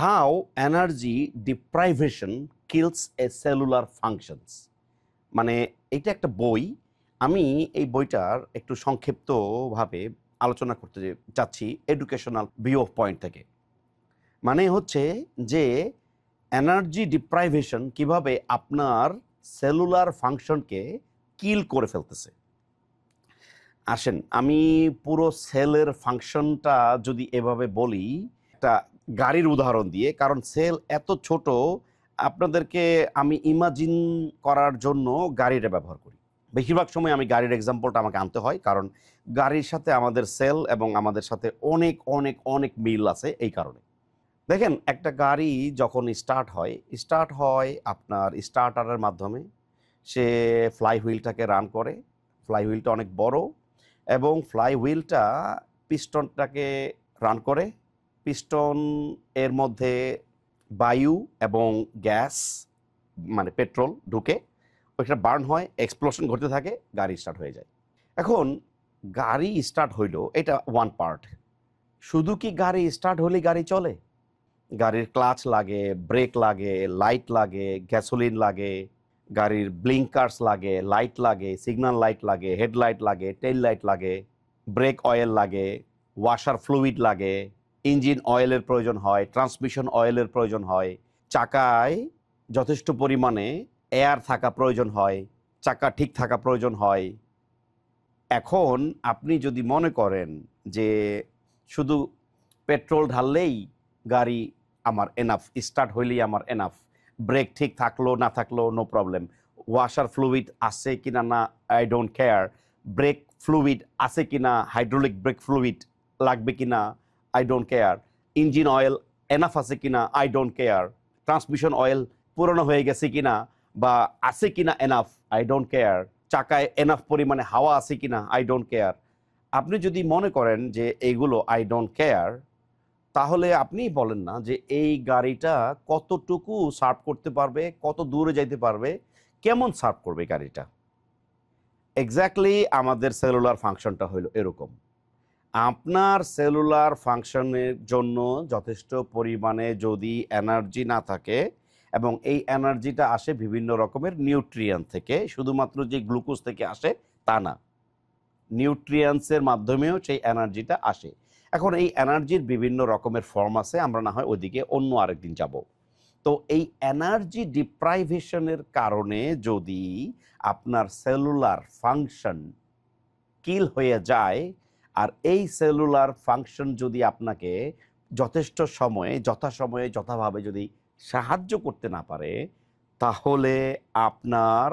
How energy deprivation kills a cellular functions মানে এটা একটা বই। আমি এই বইটার একটু সংক্ষিপ্তভাবে আলোচনা করতে চাচ্ছি এডুকেশনাল ভিউ অফ পয়েন্ট থেকে। মানে হচ্ছে যে এনার্জি ডিপ্রাইভেশন কীভাবে আপনার সেলুলার ফাংশনকে কিল করে ফেলতেছে। আসেন, আমি পুরো সেলের ফাংশনটা যদি এভাবে বলি, একটা গাড়ির উদাহরণ দিয়ে, কারণ সেল এত ছোট, আপনাদেরকে আমি ইমাজিন করার জন্য গাড়িটা ব্যবহার করি। বেশিরভাগ সময় আমি গাড়ির এক্সাম্পলটা আমাকে আনতে হয়, কারণ গাড়ির সাথে আমাদের সেল এবং আমাদের সাথে অনেক অনেক অনেক মিল আছে এই কারণে। দেখেন, একটা গাড়ি যখন স্টার্ট হয় স্টার্ট হয় আপনার স্টার্টারের মাধ্যমে, সে ফ্লাই হুইলটাকে রান করে ফ্লাই হুইলটা অনেক বড় এবং ফ্লাই হুইলটা পিস্টনটাকে রান করে পিস্টন এর মধ্যে বায়ু এবং গ্যাস মানে পেট্রোল ঢুকে ওইটা বার্ন হয়, এক্সপ্লোশন ঘটতে থাকে, গাড়ি স্টার্ট হয়ে যায়। এখন গাড়ি স্টার্ট হইল, এটা ওয়ান পার্ট শুধু কি গাড়ি স্টার্ট হলে গাড়ি চলে? গাড়ির ক্লাচ লাগে, ব্রেক লাগে, লাইট লাগে গ্যাসোলিন লাগে, গাড়ির ব্লিঙ্কার্স লাগে লাইট লাগে সিগন্যাল লাইট লাগে হেডলাইট লাগে টেল লাইট লাগে ব্রেক অয়েল লাগে ওয়াশার ফ্লুইড লাগে। ইঞ্জিন অয়েলের প্রয়োজন হয়, ট্রান্সমিশন অয়েলের প্রয়োজন হয়, চাকায় যথেষ্ট পরিমাণে এয়ার থাকা প্রয়োজন হয়, চাকা ঠিক থাকা প্রয়োজন হয়। এখন আপনি যদি মনে করেন যে শুধু পেট্রোল ঢাললেই গাড়ি আমার এনাফ স্টার্ট হইলেই আমার এনাফ ব্রেক ঠিক থাকল, না থাকল নো প্রবলেম ওয়াশার ফ্লুইড আছে কিনা না না I don't care brake fluid আছে কিনা হাইড্রোলিক ব্রেক ফ্লুইড লাগবে কিনা I don't care engine oil enough আছে কিনা? I don't care transmission oil পুরনো হয়ে গেছে কিনা? বা আছে কিনা এনাফ আই ডোন্ট কেয়ার চাকায় এনাফ পরিমাণে হাওয়া আছে কিনা? আই ডোন্ট কেয়ার আপনি যদি মনে করেন যে এইগুলো আই ডোন্ট কেয়ার তাহলে আপনি বলেন না যে এই গাড়িটা কতটুকু সার্ভ করতে পারবে, কত দূরে যাইতে পারবে, কেমন সার্ভ করবে গাড়িটা? এক্স্যাক্টলি আমাদের সেলুলার ফাংশনটা হলো এরকম। আপনার সেলুলার ফাংশনের জন্য যথেষ্ট পরিমাণে যদি এনার্জি না থাকে এবং এই এনার্জিটা আসে বিভিন্ন রকমের নিউট্রিয়ান থেকে, শুধুমাত্র যে গ্লুকোজ থেকে আসে তা না। নিউট্রিয়ান্সের মাধ্যমেও সেই এনার্জিটা আসে। এখন এই এনার্জির বিভিন্ন রকমের ফর্ম আছে, আমরা না হয় ওইদিকে অন্য আরেকদিন যাব। তো এই এনার্জি ডিপ্রাইভেশনের কারণে যদি আপনার সেলুলার ফাংশন কিল হয়ে যায় আর এই সেলুলার ফাংশন যদি আপনাকে যথেষ্ট সময়ে, যথাসময়ে, যথাভাবে যদি সাহায্য করতে না পারে, তাহলে আপনার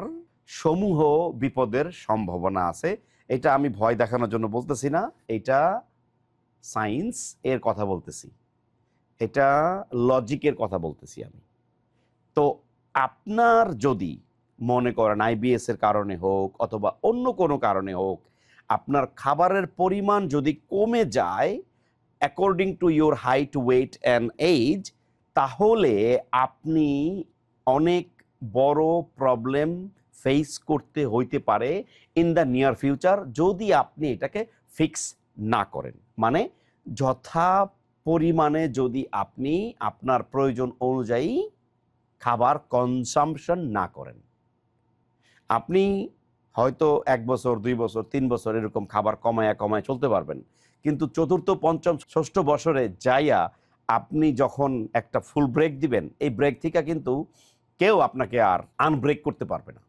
সমূহ বিপদের সম্ভাবনা আছে। এটা আমি ভয় দেখানোর জন্য বলতেছি না। এটা সায়েন্স এর কথা বলতেছি। এটা লজিকের কথা বলতেছি আমি। তো আপনার যদি মনে করেন আইবিএস এর কারণে হোক অথবা অন্য কোনো কারণে হোক আপনার খাবারের পরিমাণ যদি কমে যায় according to your height weight and age তাহলে আপনি অনেক বড় প্রবলেম ফেস করতে হইতে পারে ইন দ্য নিয়ার ফিউচার যদি আপনি এটাকে ফিক্স না করেন। মানে যথা পরিমাণে যদি আপনি আপনার প্রয়োজন অনুযায়ী খাবার কনসামশন না করেন। আপনি হয়তো এক বছর, দুই বছর, তিন বছর এরকম খাবার কমায়া, কমায় চলতে পারবেন। কিন্তু চতুর্থ, পঞ্চম, ষষ্ঠ বছরে যাইয়া আপনি যখন একটা ফুল ব্রেক দিবেন, এই ব্রেক থেকে কিন্তু কেউ আপনাকে আর আনব্রেক করতে পারবে না।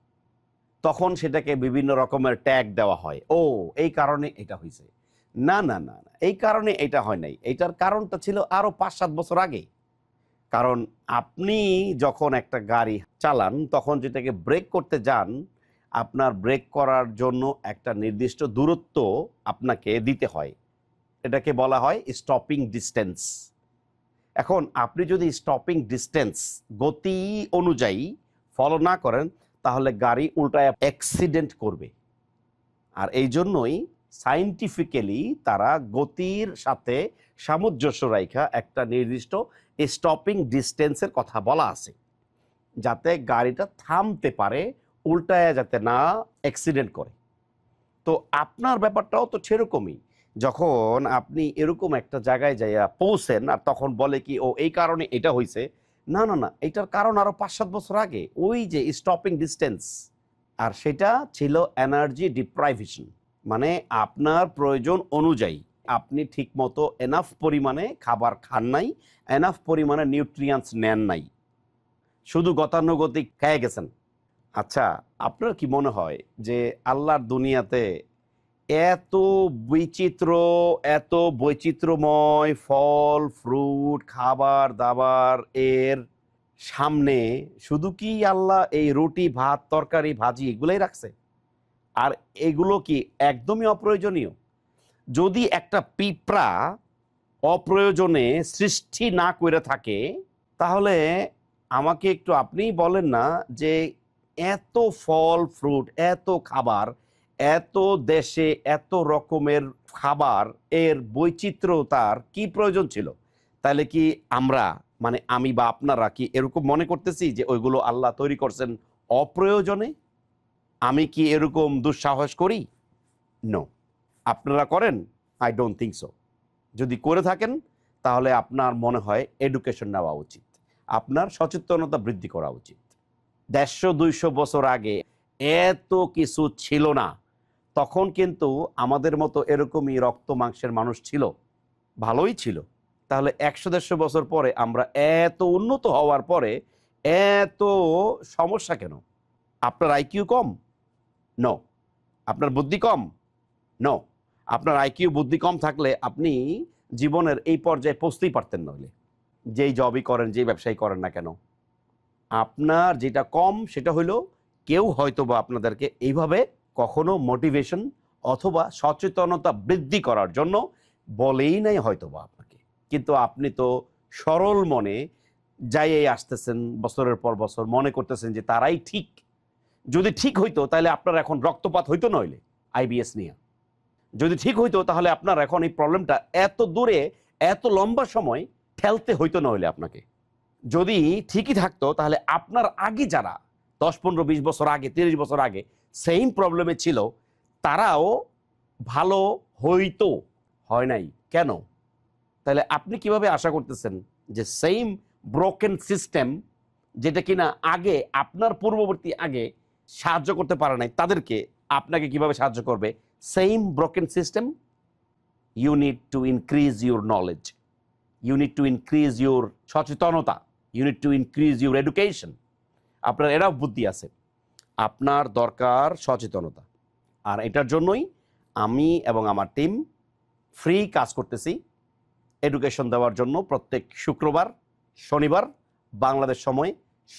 তখন সেটাকে বিভিন্ন রকমের ট্যাগ দেওয়া হয়, ও, এই কারণে এটা হয়েছে না না না না, এই কারণে এটা হয় নাই। এটার কারণটা ছিল আরও পাঁচ সাত বছর আগে। কারণ আপনি যখন একটা গাড়ি চালান, তখন যেটাকে ব্রেক করতে যান আপনার ব্রেক করার জন্য একটা নির্দিষ্ট দূরত্ব আপনাকে দিতে হয়। এটাকে বলা হয় স্টপিং ডিস্টেন্স এখন আপনি যদি স্টপিং ডিস্টেন্স গতি অনুযায়ী ফলো না করেন, তাহলে গাড়ি উল্টায় অ্যাক্সিডেন্ট করবে। আর এই জন্যই সাইন্টিফিক্যালি তারা গতির সাথে সামঞ্জস্য রাইখা একটা নির্দিষ্ট স্টপিং ডিস্টেন্সের কথা বলা আছে। যাতে গাড়িটা থামতে পারে উল্টায় যাতে না অ্যাক্সিডেন্ট করে। তো আপনার ব্যাপারটাও তো সেরকমই। যখন আপনি এরকম একটা জায়গায় যাইয়া পৌঁছেন আর তখন বলে কি, ও, এই কারণে এটা হয়েছে না না না, এটার কারণ আরও পাঁচ সাত বছর আগে। ওই যে স্টপিং ডিস্টেন্স আর সেটা ছিল এনার্জি ডিপ্রাইভেশন মানে আপনার প্রয়োজন অনুযায়ী। আপনি ঠিকমতো এনাফ পরিমাণে খাবার খান নাই এনাফ পরিমাণে নিউট্রিয়েন্টস নেন নাই। শুধু গতানুগতিক খেয়ে গেছেন। আচ্ছা আপনার কি মনে হয় যে আল্লাহর দুনিয়াতে এত বৈচিত্র্য এত বৈচিত্র্যময় ফল, ফ্রুট, খাবার, দাবার এর সামনে শুধু কি আল্লাহ এই রুটি, ভাত, তরকারি, ভাজি এগুলোই রাখছে? আর এগুলো কি একদমই অপ্রয়োজনীয়? যদি একটা পিঁপড়া অপ্রয়োজনে সৃষ্টি না করে থাকে, তাহলে আমাকে একটু আপনিই বলেন না যে এত ফল, ফ্রুট, এত খাবার, এত দেশে এত রকমের খাবার, এর বৈচিত্র্যতার কি প্রয়োজন ছিল? তাহলে কি আমরা মানে আমি বা আপনারা কি এরকম মনে করতেছি যে ওইগুলো আল্লাহ তৈরি করছেন অপ্রয়োজনে? আমি কি এরকম দুঃসাহস করি? নো আপনারা করেন? আই ডোন্ট থিঙ্ক সো যদি করে থাকেন, তাহলে আপনার মনে হয় এডুকেশন নেওয়া উচিত। আপনার সচেতনতা বৃদ্ধি করা উচিত। দেড়শো, দুইশো বছর আগে এত কিছু ছিল না। তখন কিন্তু আমাদের মতো এরকমই রক্ত মাংসের মানুষ ছিল, ভালোই ছিল। তাহলে একশো, দেড়শো বছর পরে আমরা এত উন্নত হওয়ার পরে এত সমস্যা কেন? আপনার আইকিউ কম? ন আপনার বুদ্ধি কম? ন আপনার আইকিউ বুদ্ধি কম থাকলে আপনি জীবনের এই পর্যায়ে পৌঁছতেই পারতেন নইলে যেই জবই করেন, যেই ব্যবসায়ী করেন না কেন? আপনার যেটা কম, সেটা হলো কেউ হয়তো বা আপনাদেরকে এইভাবে কখনো মোটিভেশন অথবা সচেতনতা বৃদ্ধি করার জন্য বলেই নাই হয়তো বা আপনাকে। কিন্তু আপনি তো সরল মনে যাই আসতেছেন বছরের পর বছর, মনে করতেছেন যে তারাই ঠিক। যদি ঠিক হইতো তাহলে আপনার এখন রক্তপাত হইতো নইলে আইবিএস নিয়ে। যদি ঠিক হইতো তাহলে আপনার এখন এই প্রবলেমটা এত দূরে, এত লম্বা সময় ঠেলতে হইতো নইলে আপনাকে। যদি ঠিকই থাকতো, তাহলে আপনার আগে যারা দশ, পনেরো, বিশ বছর আগে, তিরিশ বছর আগে সেম প্রবলেমে ছিল, তারাও ভালো হইতো। হয় নাই? কেন? তাহলে আপনি কীভাবে আশা করতেছেন যে সেম ব্রোকেন সিস্টেম যেটা কিনা আগে, আপনার পূর্ববর্তী আগে সাহায্য করতে পারে নাই, তাদেরকে আপনাকে কীভাবে সাহায্য করবে? Same broken system you need to increase your knowledge you need to increase your সচেতনতা। You need to increase your education আপনার এরাও বুদ্ধি আছে। আপনার দরকার সচেতনতা। আর এটার জন্যই আমি এবং আমার টিম ফ্রি কাজ করতেছি। এডুকেশন দেওয়ার জন্য প্রত্যেক শুক্রবার, শনিবার, বাংলাদেশ সময়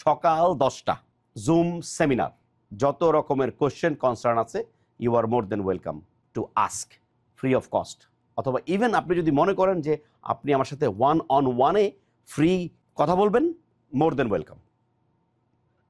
সকাল দশটা। জুম সেমিনার যত রকমের কোশ্চেন কনসার্ন আছে you are more than welcome to ask free of cost অথবা ইভেন আপনি যদি মনে করেন যে আপনি আমার সাথে ওয়ান অন ওয়ানে ফ্রি কথা বলবেন মোর দেন ওয়েলকাম